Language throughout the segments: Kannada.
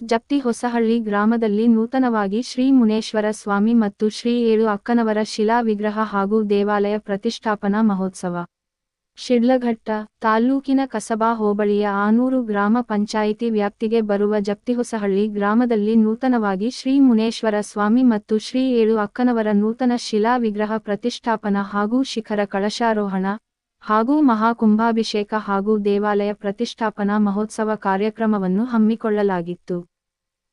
ಜಪ್ತಿ ಹೊಸಹಳ್ಳಿ ಗ್ರಾಮದಲ್ಲಿ ನೂತನವಾಗಿ ಶ್ರೀ ಮುನೇಶ್ವರ ಸ್ವಾಮಿ ಮತ್ತು ಶ್ರೀ ಏಳು ಅಕ್ಕನವರ ಶಿಲಾ ವಿಗ್ರಹ ಹಾಗೂ ದೇವಾಲಯ ಪ್ರತಿಷ್ಠಾಪನಾ ಮಹೋತ್ಸವ. ಶಿಡ್ಲಘಟ್ಟ ತಾಲ್ಲೂಕಿನ ಕಸಬಾ ಹೋಬಳಿಯ ಆನೂರು ಗ್ರಾಮ ಪಂಚಾಯಿತಿ ವ್ಯಾಪ್ತಿಗೆ ಬರುವ ಜಪ್ತಿಹೊಸಹಳ್ಳಿ ಗ್ರಾಮದಲ್ಲಿ ನೂತನವಾಗಿ ಶ್ರೀ ಮುನೇಶ್ವರ ಸ್ವಾಮಿ ಮತ್ತು ಶ್ರೀ ಏಳು ಅಕ್ಕನವರ ನೂತನ ಶಿಲಾ ವಿಗ್ರಹ ಪ್ರತಿಷ್ಠಾಪನಾ ಹಾಗೂ ಶಿಖರ ಕಳಶಾರೋಹಣ ಹಾಗೂ ಮಹಾಕುಂಭಾಭಿಷೇಕ ಹಾಗೂ ದೇವಾಲಯ ಪ್ರತಿಷ್ಠಾಪನಾ ಮಹೋತ್ಸವ ಕಾರ್ಯಕ್ರಮವನ್ನು ಹಮ್ಮಿಕೊಳ್ಳಲಾಗಿತ್ತು.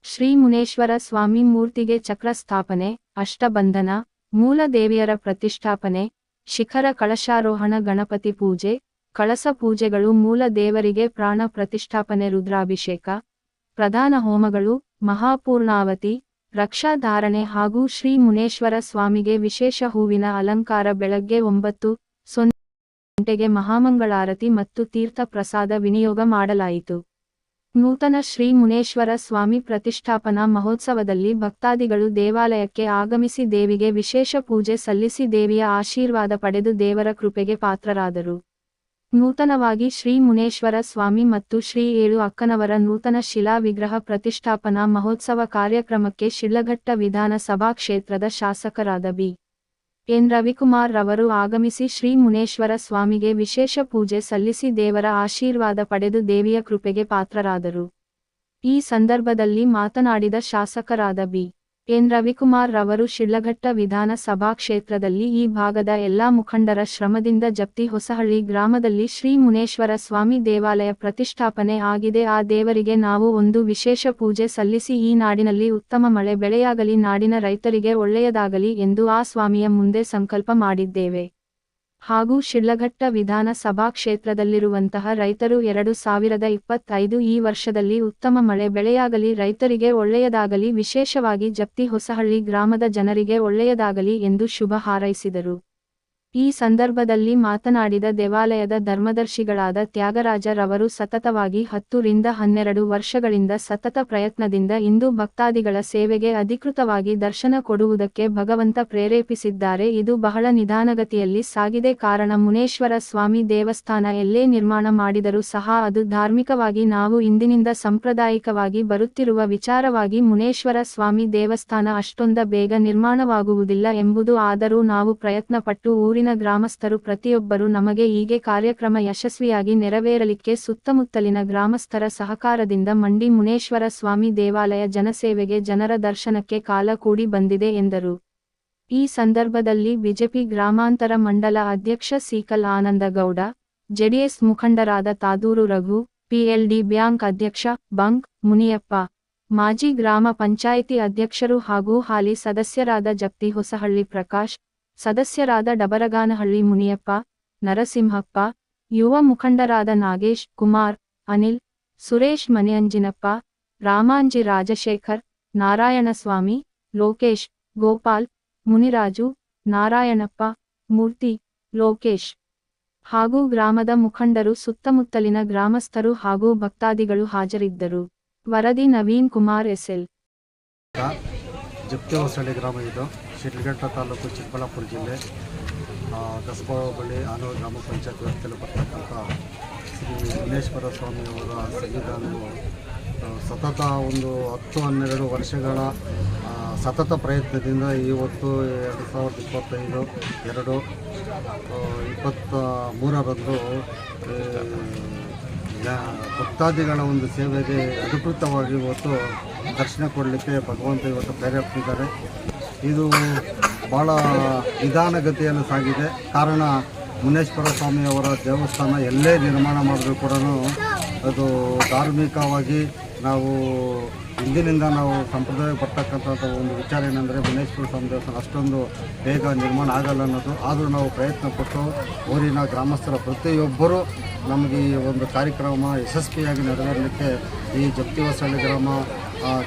ಶ್ರೀ ಮುನೇಶ್ವರ ಸ್ವಾಮಿ ಮೂರ್ತಿಗೆ ಚಕ್ರ ಸ್ಥಾಪನೆ, ಅಷ್ಟಬಂಧನ, ಮೂಲ ದೇವಿಯರ ಪ್ರತಿಷ್ಠಾಪನೆ, ಶಿಖರ ಕಳಶಾರೋಹಣ, ಗಣಪತಿ ಪೂಜೆ, ಕಳಸ ಪೂಜೆಗಳು, ಮೂಲ ದೇವರಿಗೆ ಪ್ರಾಣ ಪ್ರತಿಷ್ಠಾಪನೆ, ರುದ್ರಾಭಿಷೇಕ, ಪ್ರಧಾನ ಹೋಮಗಳು, ಮಹಾಪೂರ್ಣಾವತಿ ರಕ್ಷಾಧಾರಣೆ ಹಾಗೂ ಶ್ರೀ ಮುನೇಶ್ವರ ಸ್ವಾಮಿಗೆ ವಿಶೇಷ ಹೂವಿನ ಅಲಂಕಾರ ಬೆಳಗ್ಗೆ ಒಂಬತ್ತು ಸೊನ್ನೆ ಗಂಟೆಗೆ ಮಹಾಮಂಗಳಾರತಿ ಮತ್ತು ತೀರ್ಥ ಪ್ರಸಾದ ವಿನಿಯೋಗ ಮಾಡಲಾಯಿತು. ನೂತನ ಶ್ರೀ ಮುನೇಶ್ವರ ಸ್ವಾಮಿ ಪ್ರತಿಷ್ಠಾಪನಾ ಮಹೋತ್ಸವದಲ್ಲಿ ಭಕ್ತಾದಿಗಳು ದೇವಾಲಯಕ್ಕೆ ಆಗಮಿಸಿ ದೇವಿಗೆ ವಿಶೇಷ ಪೂಜೆ ಸಲ್ಲಿಸಿ ದೇವಿಯ ಆಶೀರ್ವಾದ ಪಡೆದು ದೇವರ ಕೃಪೆಗೆ ಪಾತ್ರರಾದರು. ನೂತನವಾಗಿ ಶ್ರೀ ಮುನೇಶ್ವರ ಸ್ವಾಮಿ ಮತ್ತು ಶ್ರೀ ಏಳು ಅಕ್ಕನವರ ನೂತನ ಶಿಲಾ ವಿಗ್ರಹ ಪ್ರತಿಷ್ಠಾಪನಾ ಮಹೋತ್ಸವ ಕಾರ್ಯಕ್ರಮಕ್ಕೆ ಶಿಡ್ಲಘಟ್ಟ ವಿಧಾನಸಭಾ ಕ್ಷೇತ್ರದ ಶಾಸಕರಾದ ಬಿ. ಎನ್ ರವಿಕುಮಾರ್ ರವರು ಆಗಮಿಸಿ ಶ್ರೀ ಮುನೇಶ್ವರ ಸ್ವಾಮಿಗೆ ವಿಶೇಷ ಪೂಜೆ ಸಲ್ಲಿಸಿ ದೇವರ ಆಶೀರ್ವಾದ ಪಡೆದು ದೇವಿಯ ಕೃಪೆಗೆ ಪಾತ್ರರಾದರು. ಈ ಸಂದರ್ಭದಲ್ಲಿ ಮಾತನಾಡಿದ ಶಾಸಕರಾದ ಬಿ. ಎನ್ ರವಿಕುಮಾರ್ ರವರು ಶಿಡ್ಲಘಟ್ಟ ವಿಧಾನಸಭಾ ಕ್ಷೇತ್ರದಲ್ಲಿ ಈ ಭಾಗದ ಎಲ್ಲಾ ಮುಖಂಡರ ಶ್ರಮದಿಂದ ಜಪ್ತಿ ಹೊಸಹಳ್ಳಿ ಗ್ರಾಮದಲ್ಲಿ ಶ್ರೀ ಮುನೇಶ್ವರ ಸ್ವಾಮಿ ದೇವಾಲಯ ಪ್ರತಿಷ್ಠಾಪನೆ ಆಗಿದೆ. ಆ ದೇವರಿಗೆ ನಾವು ಒಂದು ವಿಶೇಷ ಪೂಜೆ ಸಲ್ಲಿಸಿ ಈ ನಾಡಿನಲ್ಲಿ ಉತ್ತಮ ಮಳೆ ಬೆಳೆಯಾಗಲಿ, ನಾಡಿನ ರೈತರಿಗೆ ಒಳ್ಳೆಯದಾಗಲಿ ಎಂದು ಆ ಸ್ವಾಮಿಯ ಮುಂದೆ ಸಂಕಲ್ಪ ಮಾಡಿದ್ದೇವೆ. ಹಾಗೂ ಶಿಡ್ಲಘಟ್ಟ ವಿಧಾನಸಭಾ ಕ್ಷೇತ್ರದಲ್ಲಿರುವಂತಹ ರೈತರು ಎರಡು ಸಾವಿರದ ಇಪ್ಪತ್ತೈದು ಈ ವರ್ಷದಲ್ಲಿ ಉತ್ತಮ ಮಳೆ ಬೆಳೆಯಾಗಲಿ, ರೈತರಿಗೆ ಒಳ್ಳೆಯದಾಗಲಿ, ವಿಶೇಷವಾಗಿ ಜಪ್ತಿ ಹೊಸಹಳ್ಳಿ ಗ್ರಾಮದ ಜನರಿಗೆ ಒಳ್ಳೆಯದಾಗಲಿ ಎಂದು ಶುಭ ಹಾರೈಸಿದರು. ಈ ಸಂದರ್ಭದಲ್ಲಿ ಮಾತನಾಡಿದ ದೇವಾಲಯದ ಧರ್ಮದರ್ಶಿಗಳಾದ ತ್ಯಾಗರಾಜರವರು ಸತತವಾಗಿ ಹತ್ತು ರಿಂದ ಹನ್ನೆರಡು ವರ್ಷಗಳಿಂದ ಸತತ ಪ್ರಯತ್ನದಿಂದ ಇಂದು ಭಕ್ತಾದಿಗಳ ಸೇವೆಗೆ ಅಧಿಕೃತವಾಗಿ ದರ್ಶನ ಕೊಡುವುದಕ್ಕೆ ಭಗವಂತ ಪ್ರೇರೇಪಿಸಿದ್ದಾರೆ. ಇದು ಬಹಳ ನಿಧಾನಗತಿಯಲ್ಲಿ ಸಾಗಿದೆ. ಕಾರಣ ಮುನೇಶ್ವರ ಸ್ವಾಮಿ ದೇವಸ್ಥಾನ ಎಲ್ಲೇ ನಿರ್ಮಾಣ ಮಾಡಿದರೂ ಸಹ ಅದು ಧಾರ್ಮಿಕವಾಗಿ ನಾವು ಇಂದಿನಿಂದ ಸಂಪ್ರದಾಯಿಕವಾಗಿ ಬರುತ್ತಿರುವ ವಿಚಾರವಾಗಿ ಮುನೇಶ್ವರ ಸ್ವಾಮಿ ದೇವಸ್ಥಾನ ಅಷ್ಟೊಂದ ಬೇಗ ನಿರ್ಮಾಣವಾಗುವುದಿಲ್ಲ ಎಂಬುದು ಆದರೂ ನಾವು ಪ್ರಯತ್ನಪಟ್ಟು ಊರಿನ ಗ್ರಾಮಸ್ಥರು ಪ್ರತಿಯೊಬ್ಬರು ನಮಗೆ ಹೀಗೆ ಕಾರ್ಯಕ್ರಮ ಯಶಸ್ವಿಯಾಗಿ ನೆರವೇರಲಿಕ್ಕೆ ಸುತ್ತಮುತ್ತಲಿನ ಗ್ರಾಮಸ್ಥರ ಸಹಕಾರದಿಂದ ಮಂಡಿ ಮುನೇಶ್ವರ ಸ್ವಾಮಿ ದೇವಾಲಯ ಜನಸೇವೆಗೆ ಜನರ ದರ್ಶನಕ್ಕೆ ಕಾಲ ಕೂಡಿ ಬಂದಿದೆ ಎಂದರು. ಈ ಸಂದರ್ಭದಲ್ಲಿ ಬಿಜೆಪಿ ಗ್ರಾಮಾಂತರ ಮಂಡಲ ಅಧ್ಯಕ್ಷ ಸೀಕಲ್ ಆನಂದಗೌಡ, ಜೆಡಿಎಸ್ ಮುಖಂಡರಾದ ತಾದೂರು ರಘು, ಪಿಎಲ್ಡಿ ಬ್ಯಾಂಕ್ ಅಧ್ಯಕ್ಷ ಬಂಕ್ ಮುನಿಯಪ್ಪ, ಮಾಜಿ ಗ್ರಾಮ ಪಂಚಾಯಿತಿ ಅಧ್ಯಕ್ಷರು ಹಾಗೂ ಹಾಲಿ ಸದಸ್ಯರಾದ ಜಪ್ತಿ ಹೊಸಹಳ್ಳಿ ಪ್ರಕಾಶ್ ಸದಸ್ಯರಾದ ಡಬರಗಾನಹಳ್ಳಿ ಮುನಿಯಪ್ಪ, ನರಸಿಂಹಪ್ಪ, ಯುವ ಮುಖಂಡರಾದ ನಾಗೇಶ್ ಕುಮಾರ್, ಅನಿಲ್, ಸುರೇಶ್ ಮನೆಯಂಜಿನಪ್ಪ, ರಾಮಾಂಜಿ ರಾಜಶೇಖರ್, ನಾರಾಯಣಸ್ವಾಮಿ, ಲೋಕೇಶ್, ಗೋಪಾಲ್, ಮುನಿರಾಜು, ನಾರಾಯಣಪ್ಪ, ಮೂರ್ತಿ, ಲೋಕೇಶ್ ಹಾಗೂ ಗ್ರಾಮದ ಮುಖಂಡರು, ಸುತ್ತಮುತ್ತಲಿನ ಗ್ರಾಮಸ್ಥರು ಹಾಗೂ ಭಕ್ತಾದಿಗಳು ಹಾಜರಿದ್ದರು. ವರದಿ ನವೀನ್ ಕುಮಾರ್ ಎಸ್ಎಲ್ ಜಪ್ತಿ ಹೊಸಳ್ಳಿ ಗ್ರಾಮ ಇದು. ಶಿಡ್ಲಘಟ್ಟ ತಾಲೂಕು ಚಿಕ್ಕಬಳ್ಳಾಪುರ ಜಿಲ್ಲೆ ಕಸಬಾ ಹೋಬಳಿ ಆನೂರು ಗ್ರಾಮ ಪಂಚಾಯತ್ ವ್ಯಾಪ್ತಿಯಲ್ಲಿ ಬರ್ತಕ್ಕಂಥ ಶ್ರೀ ವಿಘ್ನೇಶ್ವರ ಸ್ವಾಮಿಯವರ ಸಂವಿಧಾನವು ಸತತ ಒಂದು ಹತ್ತು ಹನ್ನೆರಡು ವರ್ಷಗಳ ಸತತ ಪ್ರಯತ್ನದಿಂದ ಇವತ್ತು ಎರಡು ಸಾವಿರದ ಇಪ್ಪತ್ತೈದು, ಎರಡು ಇಪ್ಪತ್ತ ಮೂರರಂದು ಭಕ್ತಾದಿಗಳ ಒಂದು ಸೇವೆಗೆ ಅಧಿಕೃತವಾಗಿ ಇವತ್ತು ದರ್ಶನ ಕೊಡಲಿಕ್ಕೆ ಭಗವಂತ ಇವತ್ತು ಪ್ರೇರೇಪಿಸಿದ್ದಾರೆ. ಇದು ಭಾಳ ನಿಧಾನಗತಿಯನ್ನು ಸಾಗಿದೆ. ಕಾರಣ ಮುನೇಶ್ವರ ಸ್ವಾಮಿಯವರ ದೇವಸ್ಥಾನ ಎಲ್ಲೇ ನಿರ್ಮಾಣ ಮಾಡಿದ್ರು ಕೂಡ ಅದು ಧಾರ್ಮಿಕವಾಗಿ ನಾವು ಹಿಂದಿನಿಂದ ನಾವು ಸಂಪ್ರದಾಯ ಬರ್ತಕ್ಕಂಥ ಒಂದು ವಿಚಾರ ಏನಂದರೆ ಮುನೇಶ್ವರ ಸ್ವಾಮಿ ದೇವಸ್ಥಾನ ಅಷ್ಟೊಂದು ಬೇಗ ನಿರ್ಮಾಣ ಆಗಲ್ಲ ಅನ್ನೋದು. ಆದರೂ ನಾವು ಪ್ರಯತ್ನ ಪಟ್ಟು ಊರಿನ ಗ್ರಾಮಸ್ಥರ ಪ್ರತಿಯೊಬ್ಬರೂ ನಮಗೆ ಈ ಒಂದು ಕಾರ್ಯಕ್ರಮ ಯಶಸ್ವಿಯಾಗಿ ನೆರವೇರಲಿಕ್ಕೆ ಈ ಜಪ್ತಿ ಹೊಸಳ್ಳಿ ಗ್ರಾಮ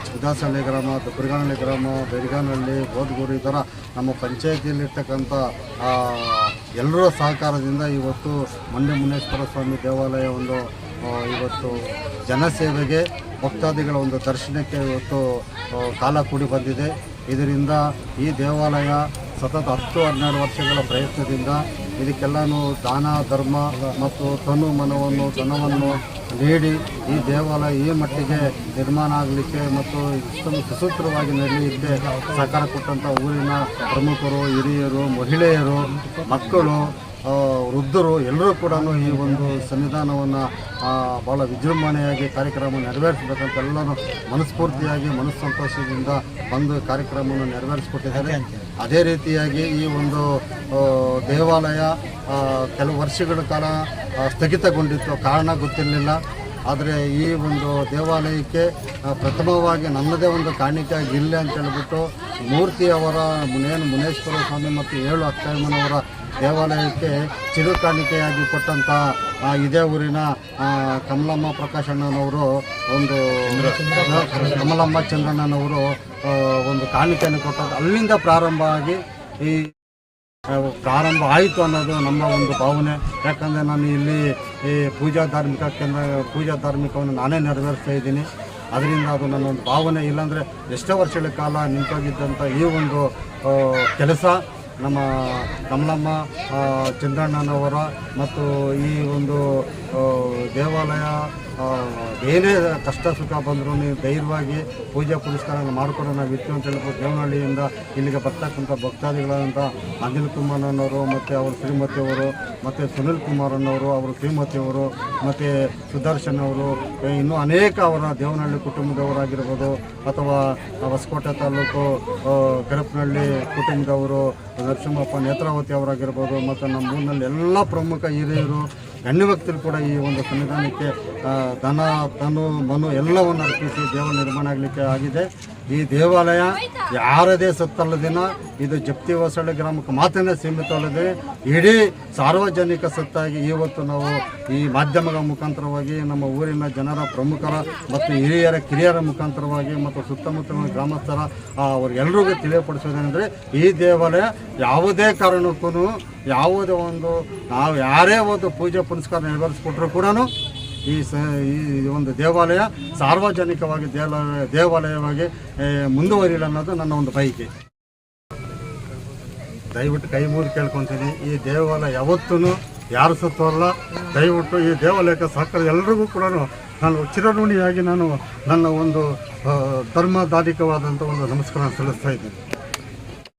ಚಿಕ್ಕದಾಸಹಳ್ಳಿ ಗ್ರಾಮ ದುಬ್ಬರಗಾನಹಳ್ಳಿ ಗ್ರಾಮ, ಬೆರಿಗಾನಹಳ್ಳಿ ಬೋದ್ಗೂರು ಈ ಥರ ನಮ್ಮ ಪಂಚಾಯತಿಯಲ್ಲಿರ್ತಕ್ಕಂಥ ಎಲ್ಲರ ಸಹಕಾರದಿಂದ ಇವತ್ತು ಮಂಡ್ಯ ಮುನೇಶ್ವರ ಸ್ವಾಮಿ ದೇವಾಲಯ ಒಂದು ಇವತ್ತು ಜನಸೇವೆಗೆ ಭಕ್ತಾದಿಗಳ ಒಂದು ದರ್ಶನಕ್ಕೆ ಇವತ್ತು ಕಾಲ ಕೂಡಿ ಬಂದಿದೆ. ಇದರಿಂದ ಈ ದೇವಾಲಯ ಸತತ ಹತ್ತು, ಹನ್ನೆರಡು ವರ್ಷಗಳ ಪ್ರಯತ್ನದಿಂದ ಇದಕ್ಕೆಲ್ಲನೂ ದಾನ, ಧರ್ಮ ಮತ್ತು ತನು ಮನವನ್ನು, ಧನವನ್ನು ನೀಡಿ ಈ ದೇವಾಲಯ ಈ ಮಟ್ಟಿಗೆ ನಿರ್ಮಾಣ ಆಗಲಿಕ್ಕೆ ಮತ್ತು ಇಷ್ಟೊಂದು ಸುಸೂತ್ರವಾಗಿ ನಡೆಯಲಿಕ್ಕೆ ಸಹಕಾರ ಕೊಟ್ಟಂಥ ಊರಿನ ಪ್ರಮುಖರು, ಹಿರಿಯರು, ಮಹಿಳೆಯರು, ಮಕ್ಕಳು ವೃದ್ಧರು ಎಲ್ಲರೂ ಕೂಡ ಈ ಒಂದು ಸನ್ನಿಧಾನವನ್ನು ಭಾಳ ವಿಜೃಂಭಣೆಯಾಗಿ ಕಾರ್ಯಕ್ರಮ ನೆರವೇರಿಸಬೇಕಂತ ಎಲ್ಲರೂ ಮನಸ್ಫೂರ್ತಿಯಾಗಿ ಮನಸ್ಸಂತೋಷದಿಂದ ಬಂದು ಕಾರ್ಯಕ್ರಮವನ್ನು ನೆರವೇರಿಸಿಕೊಟ್ಟಿದ್ದಾರೆ. ಅದೇ ರೀತಿಯಾಗಿ ಈ ಒಂದು ದೇವಾಲಯ ಕೆಲವು ವರ್ಷಗಳ ಕಾಲ ಸ್ಥಗಿತಗೊಂಡಿತ್ತು. ಕಾರಣ ಗೊತ್ತಿರಲಿಲ್ಲ. ಆದರೆ ಈ ಒಂದು ದೇವಾಲಯಕ್ಕೆ ಪ್ರಥಮವಾಗಿ ನನ್ನದೇ ಒಂದು ಕಾಣಿಕೆ ಇಲ್ಲ ಅಂತ ಹೇಳಿಬಿಟ್ಟು ಮೂರ್ತಿಯವರ, ಮುನೇನು ಮುನೇಶ್ವರ ಸ್ವಾಮಿ ಮತ್ತು ಏಳು ಅಕ್ಕಮ್ಮನವರ ದೇವಾಲಯಕ್ಕೆ ಚಿರು ಕಾಣಿಕೆಯಾಗಿ ಕೊಟ್ಟಂಥ ಇದೇ ಊರಿನ ಕಮಲಮ್ಮ ಪ್ರಕಾಶಣ್ಣನವರು ಒಂದು ಕಮಲಮ್ಮ ಚಂದ್ರಣ್ಣನವರು ಒಂದು ಕಾಣಿಕೆಯನ್ನು ಕೊಟ್ಟದ್ದು. ಅಲ್ಲಿಂದ ಪ್ರಾರಂಭ ಆಗಿ ಈ ಪ್ರಾರಂಭ ಆಯಿತು ಅನ್ನೋದು ನಮ್ಮ ಒಂದು ಭಾವನೆ. ಯಾಕಂದರೆ ನಾನು ಇಲ್ಲಿ ಈ ಪೂಜಾ ಧಾರ್ಮಿಕ ಕೇಂದ್ರ, ಪೂಜಾ ಧಾರ್ಮಿಕವನ್ನು ನಾನೇ ನೆರವೇರಿಸ್ತಾ ಇದ್ದೀನಿ. ಅದರಿಂದ ಅದು ನನ್ನ ಒಂದು ಭಾವನೆ. ಇಲ್ಲಾಂದರೆ ಎಷ್ಟೋ ವರ್ಷಗಳ ಕಾಲ ನಿಂತೋಗಿದ್ದಂಥ ಈ ಒಂದು ಕೆಲಸ ನಮ್ಮ ಕಮಲಮ್ಮ ಚಂದ್ರಣ್ಣನವರ ಮತ್ತು ಈ ಒಂದು ದೇವಾಲಯ ಏನೇ ಕಷ್ಟ ಸುಖ ಬಂದರೂ ನೀವು ಧೈರ್ಯವಾಗಿ ಪೂಜೆ ಪುರಸ್ಕಾರ ಮಾಡಿಕೊಂಡು ನಾವು ಇತ್ತು ಅಂತ ಹೇಳ್ಬೋದು ದೇವನಹಳ್ಳಿಯಿಂದ ಇಲ್ಲಿಗೆ ಬರ್ತಕ್ಕಂಥ ಭಕ್ತಾದಿಗಳಾದಂಥ ಅನಿಲ್ ಕುಮಾರಣ್ಣವರು ಮತ್ತು ಅವ್ರ ಶ್ರೀಮತಿಯವರು ಮತ್ತು ಸುನಿಲ್ ಕುಮಾರ್ ಅನ್ನೋರು ಅವರು ಶ್ರೀಮತಿಯವರು ಮತ್ತು ಸುದರ್ಶನ್ ಅವರು ಇನ್ನೂ ಅನೇಕ ಅವರ ದೇವನಹಳ್ಳಿ ಕುಟುಂಬದವರಾಗಿರ್ಬೋದು ಅಥವಾ ಹೊಸಕೋಟೆ ತಾಲೂಕು ಆ, ಕುಟುಂಬದವರು ನರಸಿಂಹಪ್ಪ ನೇತ್ರಾವತಿ ಅವರಾಗಿರ್ಬೋದು ಮತ್ತು ನಮ್ಮ ಊರಿನಲ್ಲಿ ಎಲ್ಲ ಪ್ರಮುಖ ಹಿರಿಯರು ಗಣ್ಯ ಭಕ್ತರು ಕೂಡ ಈ ಒಂದು ಸನ್ನಿಧಾನಕ್ಕೆ ಧನ ತನು ಮನು ಎಲ್ಲವನ್ನು ಅರ್ಪಿಸಿ ದೇವ ನಿರ್ಮಾಣ ಆಗಲಿಕ್ಕೆ ಆಗಿದೆ. ಈ ದೇವಾಲಯ ಯಾರದೇ ಸತ್ತಲ್ಲದಿನ ಇದು ಜಪ್ತಿ ಹೊಸಳ್ಳಿ ಗ್ರಾಮಕ್ಕೆ ಮಾತ್ರ ಸೀಮಿತವಲ್ಲದೆ ಇಡೀ ಸಾರ್ವಜನಿಕ ಸತ್ತಾಗಿ ಇವತ್ತು ನಾವು ಈ ಮಾಧ್ಯಮಗಳ ಮುಖಾಂತರವಾಗಿ ನಮ್ಮ ಊರಿನ ಜನರ ಪ್ರಮುಖರ ಮತ್ತು ಹಿರಿಯರ ಕಿರಿಯರ ಮುಖಾಂತರವಾಗಿ ಮತ್ತು ಸುತ್ತಮುತ್ತಲಿನ ಗ್ರಾಮಸ್ಥರ ಅವ್ರಿಗೆಲ್ರಿಗೂ ತಿಳಿಯಪಡಿಸೋದೇನೆಂದರೆ ಈ ದೇವಾಲಯ ಯಾವುದೇ ಕಾರಣಕ್ಕೂ ಯಾವುದೇ ಒಂದು ನಾವು ಯಾರೇ ಒಂದು ಪೂಜೆ ಪುನಸ್ಕಾರ ನೆರವೇರಿಸ್ಕೊಟ್ರು ಕೂಡ ಈ ಸ, ಈ ಒಂದು ದೇವಾಲಯ ಸಾರ್ವಜನಿಕವಾಗಿ ದೇವಾಲಯ ದೇವಾಲಯವಾಗಿ ಮುಂದುವರಿಯಲಿ ಅನ್ನೋದು ನನ್ನ ಒಂದು ಬಯಕೆ. ದಯವಿಟ್ಟು ಕೈ ಮುಗಿದು ಕೇಳ್ಕೊತೀನಿ. ಈ ದೇವಾಲಯ ಯಾವತ್ತೂ ಯಾರು ಸತ್ತವಲ್ಲ ದಯವಿಟ್ಟು ಈ ದೇವಾಲಯಕ್ಕೆ ಸಹಕಾರ ಎಲ್ರಿಗೂ ಕೂಡ ನಾನು ಚಿರಋಣಿಯಾಗಿ ನಾನು ನನ್ನ ಒಂದು ಧರ್ಮದಾರಿಕವಾದಂಥ ಒಂದು ನಮಸ್ಕಾರ ಸಲ್ಲಿಸ್ತಾ ಇದ್ದೀನಿ.